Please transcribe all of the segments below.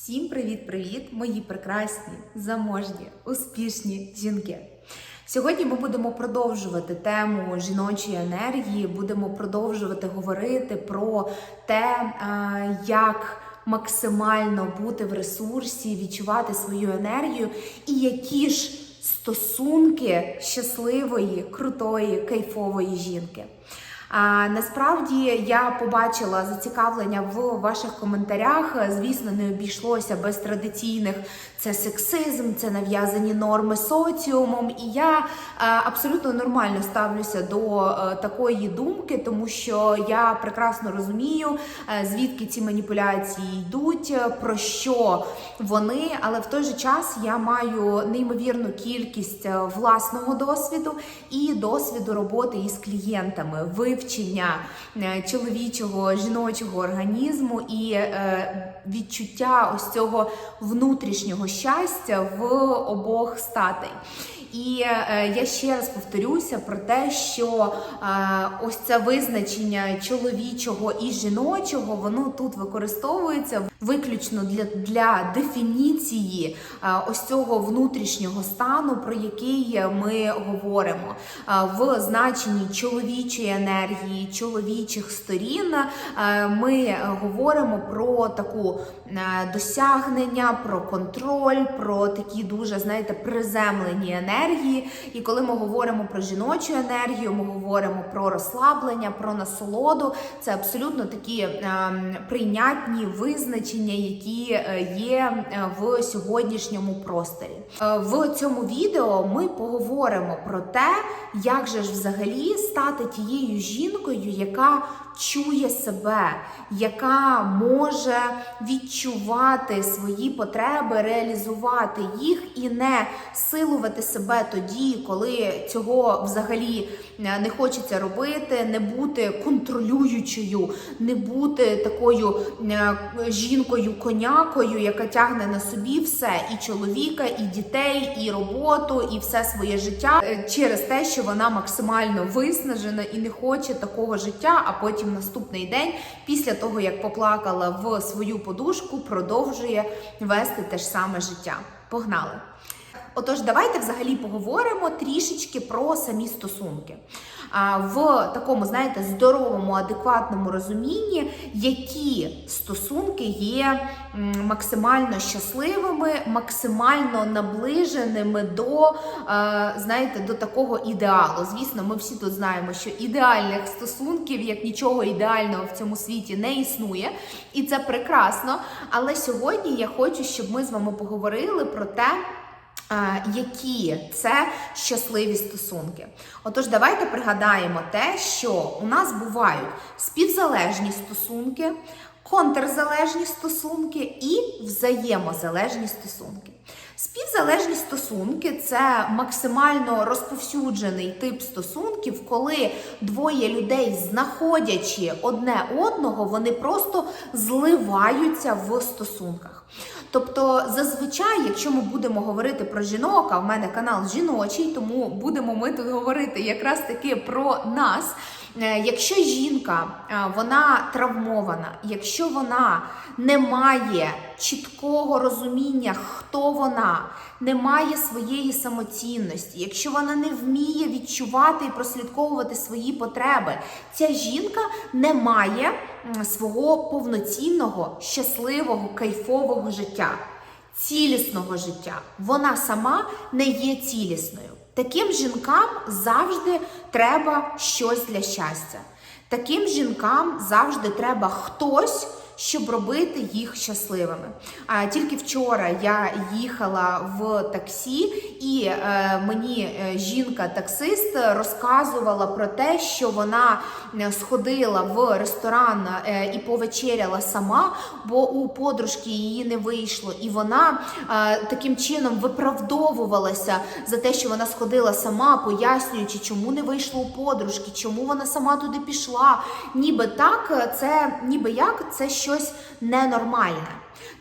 Всім привіт-привіт, мої прекрасні, заможні, успішні жінки. Сьогодні ми будемо продовжувати тему жіночої енергії, будемо продовжувати говорити про те, е, як максимально бути в ресурсі, відчувати свою енергію і які ж стосунки щасливої, крутої, кайфової жінки. Насправді я побачила зацікавлення в ваших коментарях. Звісно, не обійшлося без традиційних це сексизм, це нав'язані норми соціумом. І я е, абсолютно нормально ставлюся до е, такої думки, тому що я прекрасно розумію, е, звідки ці маніпуляції йдуть, про що вони, але в той же час я маю неймовірну кількість власного досвіду і досвіду роботи із клієнтами, вивчення е, чоловічого жіночого організму і е, відчуття ось цього внутрішнього щастя в обох статей. І е, я ще раз повторюся про те, що е, ось це визначення чоловічого і жіночого, воно тут використовується виключно для, для дефініції е, ось цього внутрішнього стану, про який ми говоримо. В значенні чоловічої енергії, чоловічих сторін ми говоримо про таку досягнення, про контроль, про такі дуже, знаєте, приземлені енергії. І коли ми говоримо про жіночу енергію, ми говоримо про розслаблення, про насолоду. Це абсолютно такі е, прийнятні визначення, які е, є е, в сьогоднішньому просторі. Е, в цьому відео ми поговоримо про те, як же ж взагалі стати тією жінкою, яка чує себе, яка може відчувати свої потреби, реалізувати їх і не силувати себе тоді, коли цього взагалі е, не хочеться робити, не бути контролюючою, не бути такою е, жінкою-конякою, яка тягне на собі все і чоловіка, і дітей, і роботу, і все своє життя е, через те, що вона максимально виснажена і не хоче такого життя, а потім наступний день, після того як поплакала в свою подушку, продовжує вести те ж саме життя. Погнали! Отож, давайте взагалі поговоримо трішечки про самі стосунки. В такому, знаєте, здоровому, адекватному розумінні, які стосунки є максимально щасливими, максимально наближеними до, е, знаєте, до такого ідеалу. Звісно, ми всі тут знаємо, що ідеальних стосунків, як нічого ідеального в цьому світі не існує, і це прекрасно. Але сьогодні я хочу, щоб ми з вами поговорили про те. Які це щасливі стосунки? Отож, давайте пригадаємо те, що у нас бувають співзалежні стосунки, контрзалежні стосунки і взаємозалежні стосунки. Співзалежні стосунки це максимально розповсюджений тип стосунків, коли двоє людей, знаходячи одне одного, вони просто зливаються в стосунках. Тобто, зазвичай, якщо ми будемо говорити про жінок, а в мене канал жіночий, тому будемо ми тут говорити якраз таки про нас. Е, Якщо жінка е, вона травмована, якщо вона не має чіткого розуміння, хто вона, не має своєї самоцінності, якщо вона не вміє відчувати і прослідковувати свої потреби, ця жінка не має свого повноцінного, щасливого, кайфового життя, цілісного життя. Вона сама не є цілісною. Таким жінкам завжди треба щось для щастя. Таким жінкам завжди треба хтось, щоб робити їх щасливими. А тільки вчора я їхала в таксі, і е, мені е, жінка-таксист розказувала про те, що вона е, сходила в ресторан е, і повечеряла сама, бо у подружки її не вийшло, і вона е, таким чином виправдовувалася за те, що вона сходила сама, пояснюючи, чому не вийшло у подружки, чому вона сама туди пішла. Ніби так, це ніби як це щось ненормальне.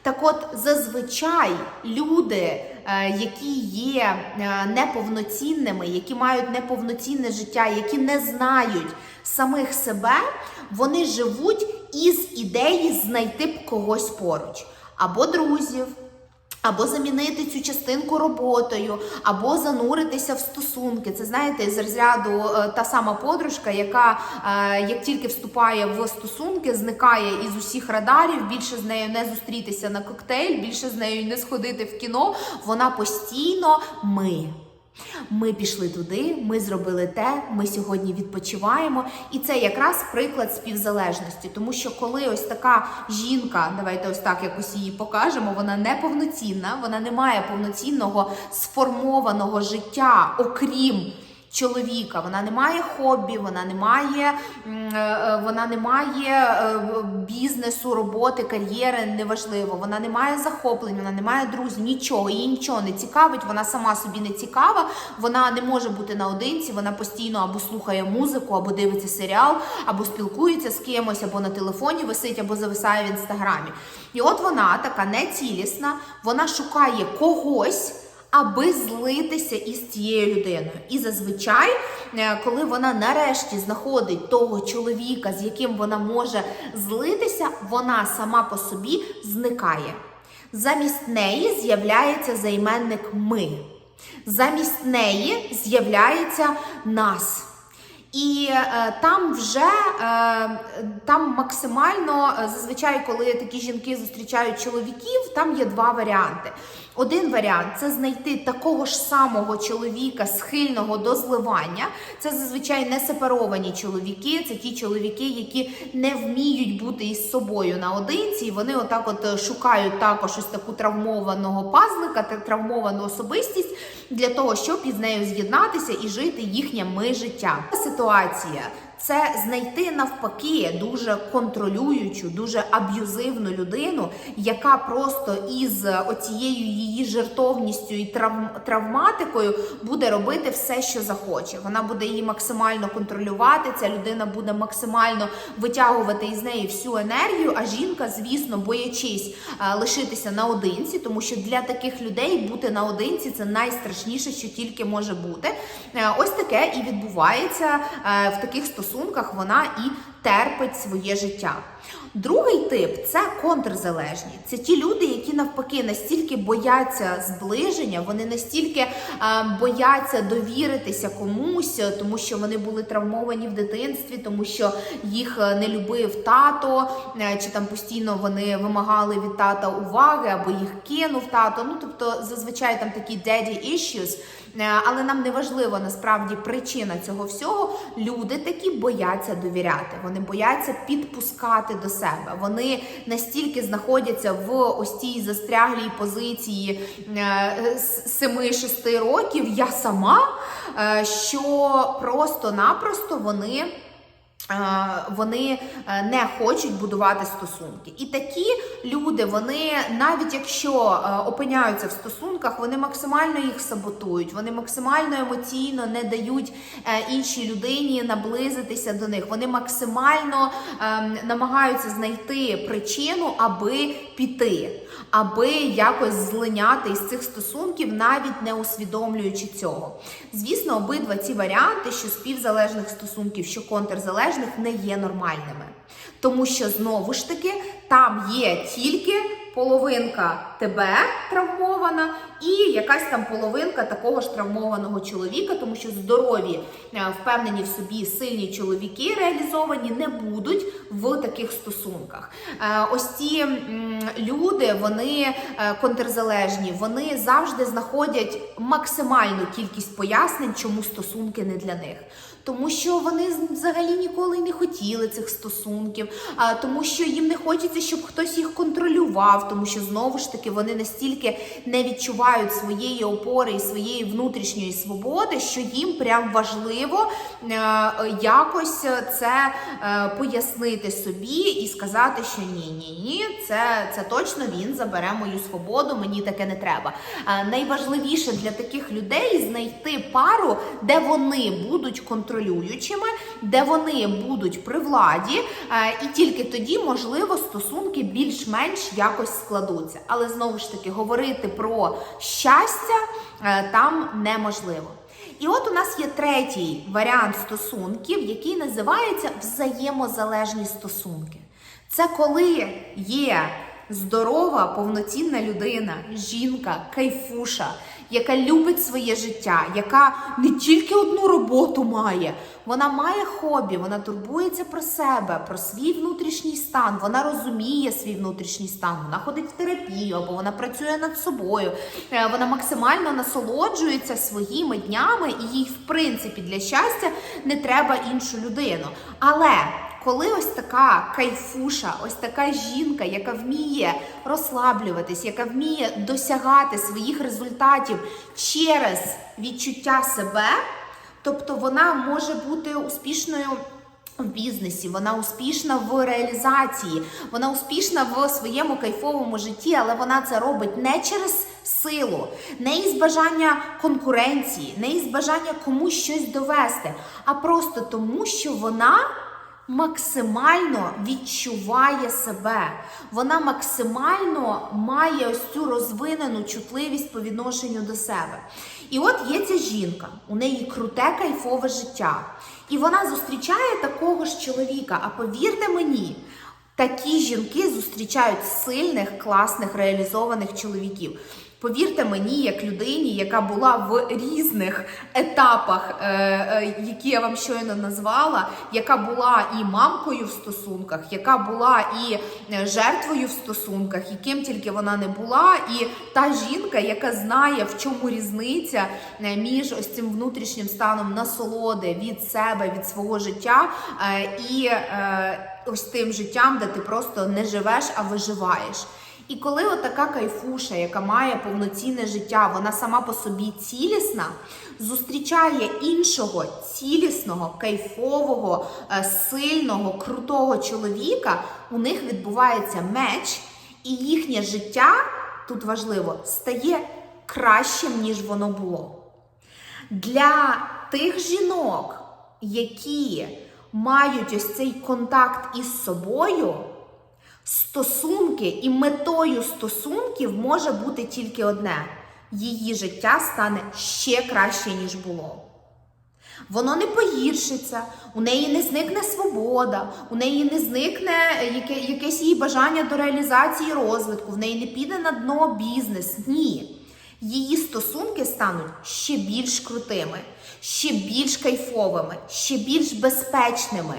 Так от зазвичай люди, е, які є е, неповноцінними, які мають неповноцінне життя, які не знають самих себе, вони живуть із ідеї знайти б когось поруч. або друзів. Або замінити цю частинку роботою, або зануритися в стосунки. Це знаєте, з розряду е, та сама подружка, яка е, як тільки вступає в стосунки, зникає із усіх радарів. Більше з нею не зустрітися на коктейль, більше з нею не сходити в кіно. Вона постійно ми. Ми пішли туди, ми зробили те, ми сьогодні відпочиваємо. І це якраз приклад співзалежності. Тому що коли ось така жінка, давайте ось так якось її покажемо, вона не повноцінна, вона не має повноцінного сформованого життя, окрім. Чоловіка, вона не має хобі, вона не має, е, е, вона не має е, бізнесу, роботи, кар'єри, неважливо. Вона не має захоплень, вона не має друзів, нічого, її нічого не цікавить, вона сама собі не цікава, вона не може бути наодинці, вона постійно або слухає музику, або дивиться серіал, або спілкується з кимось, або на телефоні висить, або зависає в інстаграмі. І от вона така нецілісна, вона шукає когось аби злитися із цією людиною. І зазвичай, е, коли вона нарешті знаходить того чоловіка, з яким вона може злитися, вона сама по собі зникає. Замість неї з'являється займенник ми. Замість неї з'являється нас. І е, там вже е, там максимально е, зазвичай, коли такі жінки зустрічають чоловіків, там є два варіанти. Один варіант це знайти такого ж самого чоловіка, схильного до зливання. Це зазвичай не сепаровані чоловіки, це ті чоловіки, які не вміють бути із собою наодинці, і вони отак от шукають також ось таку травмованого пазлика, та травмовану особистість для того, щоб із нею з'єднатися і жити їхнє ми життя. Ситуація. Це знайти навпаки дуже контролюючу, дуже аб'юзивну людину, яка просто із оцією її жертовністю і травм, травматикою буде робити все, що захоче. Вона буде її максимально контролювати. Ця людина буде максимально витягувати із неї всю енергію. А жінка, звісно, боячись е, лишитися наодинці, тому що для таких людей бути наодинці це найстрашніше, що тільки може бути. Е, ось таке і відбувається е, в таких стосунках вона і терпить своє життя. Другий тип це контрзалежні. Це ті люди, які навпаки настільки бояться зближення, вони настільки е, бояться довіритися комусь, тому що вони були травмовані в дитинстві, тому що їх е, не любив тато, е, чи там постійно вони вимагали від тата уваги, або їх кинув тато. Ну тобто, зазвичай там такі daddy issues. Е, Але нам не важливо насправді причина цього всього. Люди такі бояться довіряти. Вони бояться підпускати до себе. Вони настільки знаходяться в ось цій застряглій позиції е, з 7-6 років. Я сама, е, що просто-напросто вони. Вони е, не хочуть будувати стосунки, і такі люди, вони навіть якщо е, опиняються в стосунках, вони максимально їх саботують, вони максимально емоційно не дають е, іншій людині наблизитися до них. Вони максимально ем, намагаються знайти причину, аби піти, аби якось злиняти із цих стосунків, навіть не усвідомлюючи цього. Звісно, обидва ці варіанти, що співзалежних стосунків, що контрзалежних, не є нормальними. Тому що знову ж таки там є тільки половинка тебе травмована, і якась там половинка такого ж травмованого чоловіка, тому що здорові, е, впевнені в собі сильні чоловіки реалізовані не будуть в таких стосунках. Е, Ось ці люди, вони е, контрзалежні, вони завжди знаходять максимальну кількість пояснень, чому стосунки не для них. Тому що вони взагалі ніколи не хотіли цих стосунків, тому що їм не хочеться, щоб хтось їх контролював, тому що знову ж таки вони настільки не відчувають своєї опори і своєї внутрішньої свободи, що їм прям важливо е, якось це е, пояснити собі і сказати, що ні, ні, ні, це, це точно він забере мою свободу, мені таке не треба. Е, найважливіше для таких людей знайти пару, де вони будуть контролюючими, де вони будуть при владі, і тільки тоді, можливо, стосунки більш-менш якось складуться. Але знову ж таки, говорити про щастя е, там неможливо. І от у нас є третій варіант стосунків, який називається взаємозалежні стосунки. Це коли є здорова, повноцінна людина, жінка, кайфуша, яка любить своє життя, яка не тільки одну роботу має, вона має хобі, вона турбується про себе, про свій внутрішній стан, вона розуміє свій внутрішній стан, вона ходить в терапію або вона працює над собою, е, вона максимально насолоджується своїми днями, і їй, в принципі, для щастя не треба іншу людину. Але коли ось така кайфуша, ось така жінка, яка вміє розслаблюватись, яка вміє досягати своїх результатів через відчуття себе, тобто вона може бути успішною. В бізнесі, вона успішна в реалізації, вона успішна в своєму кайфовому житті, але вона це робить не через силу, не із бажання конкуренції, не із бажання комусь щось довести, а просто тому, що вона максимально відчуває себе. Вона максимально має ось цю розвинену чутливість по відношенню до себе. І от є ця жінка, у неї круте кайфове життя. І вона зустрічає такого ж чоловіка. А повірте мені, такі жінки зустрічають сильних, класних, реалізованих чоловіків. Повірте мені, як людині, яка була в різних етапах, е, е, які я вам щойно назвала, яка була і мамкою в стосунках, яка була і е, жертвою в стосунках, яким тільки вона не була, і та жінка, яка знає, в чому різниця між ось цим внутрішнім станом насолоди від себе, від свого життя і ось тим життям, де ти просто не живеш, а виживаєш. І коли отака кайфуша, яка має повноцінне життя, вона сама по собі цілісна, зустрічає іншого цілісного, кайфового, е, сильного, крутого чоловіка, у них відбувається меч, і їхнє життя тут важливо стає кращим, ніж воно було. Для тих жінок, які мають ось цей контакт із собою. Стосунки і метою стосунків може бути тільки одне: її життя стане ще краще, ніж було. Воно не погіршиться, у неї не зникне свобода, у неї не зникне яке, якесь її бажання до реалізації розвитку, в неї не піде на дно бізнес. Ні. Її стосунки стануть ще більш крутими, ще більш кайфовими, ще більш безпечними.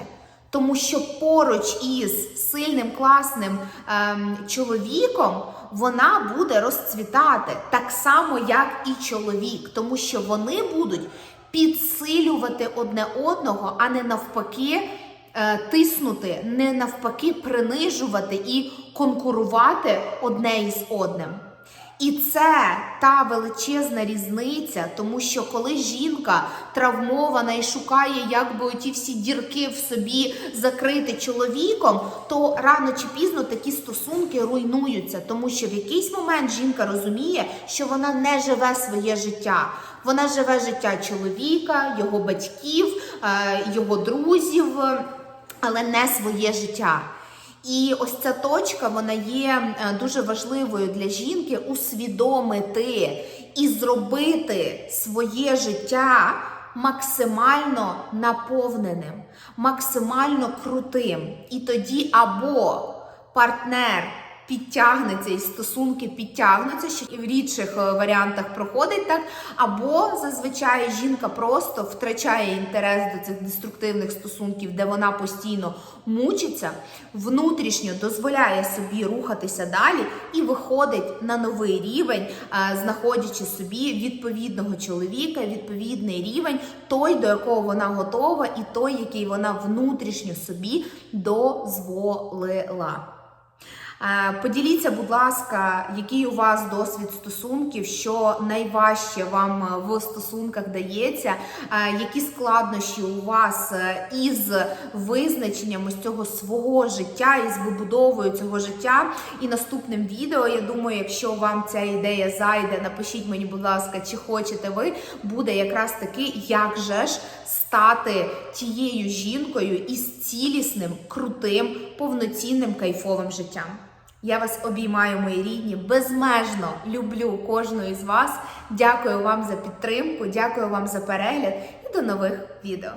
Тому що поруч із сильним класним ем, чоловіком вона буде розцвітати так само, як і чоловік, тому що вони будуть підсилювати одне одного, а не навпаки е, тиснути, не навпаки принижувати і конкурувати одне із одним. І це та величезна різниця, тому що коли жінка травмована і шукає, як би оті всі дірки в собі закрити чоловіком, то рано чи пізно такі стосунки руйнуються, тому що в якийсь момент жінка розуміє, що вона не живе своє життя. Вона живе життя чоловіка, його батьків, е, його друзів, але не своє життя. І ось ця точка вона є е, дуже важливою для жінки усвідомити і зробити своє життя максимально наповненим, максимально крутим. І тоді або партнер підтягнеться і стосунки підтягнуться, що і в рідших е, варіантах проходить так, або зазвичай жінка просто втрачає інтерес до цих деструктивних стосунків, де вона постійно мучиться, внутрішньо дозволяє собі рухатися далі і виходить на новий рівень, е, знаходячи собі відповідного чоловіка, відповідний рівень, той, до якого вона готова, і той, який вона внутрішньо собі дозволила. Е, поділіться, будь ласка, який у вас досвід стосунків, що найважче вам в стосунках дається, е, які складнощі у вас е, із визначенням ось цього свого життя, із вибудовою цього життя. І наступним відео, я думаю, якщо вам ця ідея зайде, напишіть мені, будь ласка, чи хочете ви, буде якраз таки, як же ж стати тією жінкою із цілісним, крутим, повноцінним кайфовим життям. Я вас обіймаю, мої рідні, безмежно люблю кожну із вас. Дякую вам за підтримку, дякую вам за перегляд і до нових відео.